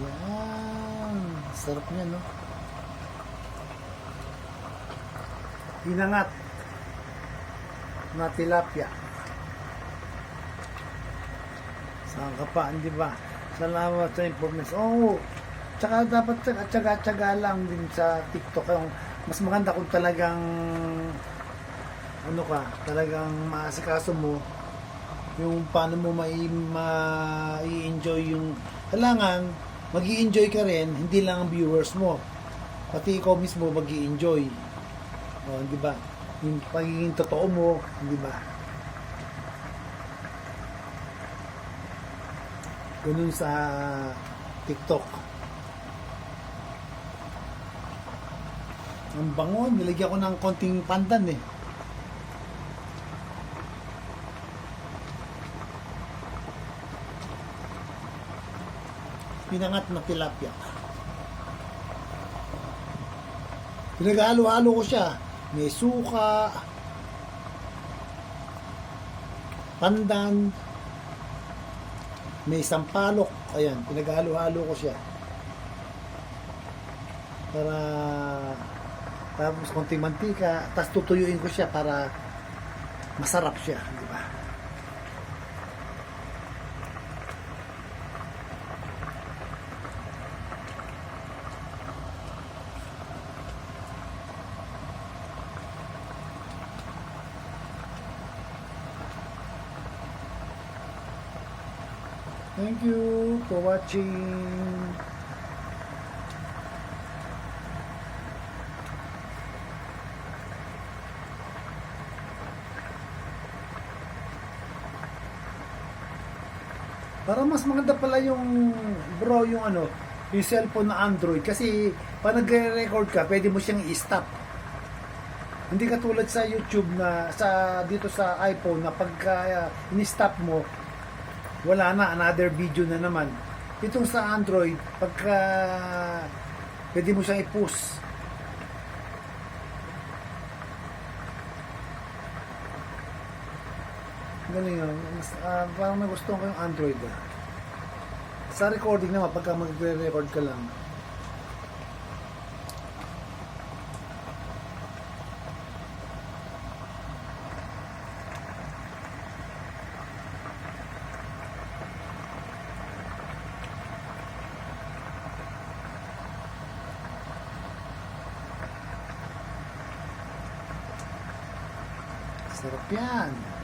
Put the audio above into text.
Yan. Sarap niya, no? Hinangat na tilapia. Saan ka pa, di ba? Salamat sa information. Oo. Tsaka dapat tsaga- tsaga-tsaga lang din sa TikTok. Yung mas maganda kung talagang ano ka, talagang maasikaso mo yung paano mo mai ma-enjoy yung kailangan mag enjoy ka rin hindi lang ang viewers mo. Pati ikaw mismo mag enjoy oh, di ba? Yung pagiging totoo mo di ba? Ganun sa TikTok. Ang bango nilagyan ko ng konting pandan eh pinangat na tilapia. Pinaghalo-halo ko siya. May suka, pandan, may sampalok. Ayan, pinaghalo-halo ko siya. Para tapos konting mantika, tapos tutuyuin ko siya para masarap siya, di ba? Thank you for watching. Para mas maganda pala yung bro yung ano, yung cellphone na Android kasi pag nagre-record ka, pwede mo siyang i-stop. Hindi katulad sa YouTube na sa dito sa iPhone na pagka uh, in-stop mo, wala na, another video na naman. Itong sa Android, pagka pwede mo siyang i-push. Galing yun. Mas, ah, parang gusto ko yung Android. Ah. Sa recording naman, pagka magre-record ka lang, sarap yan.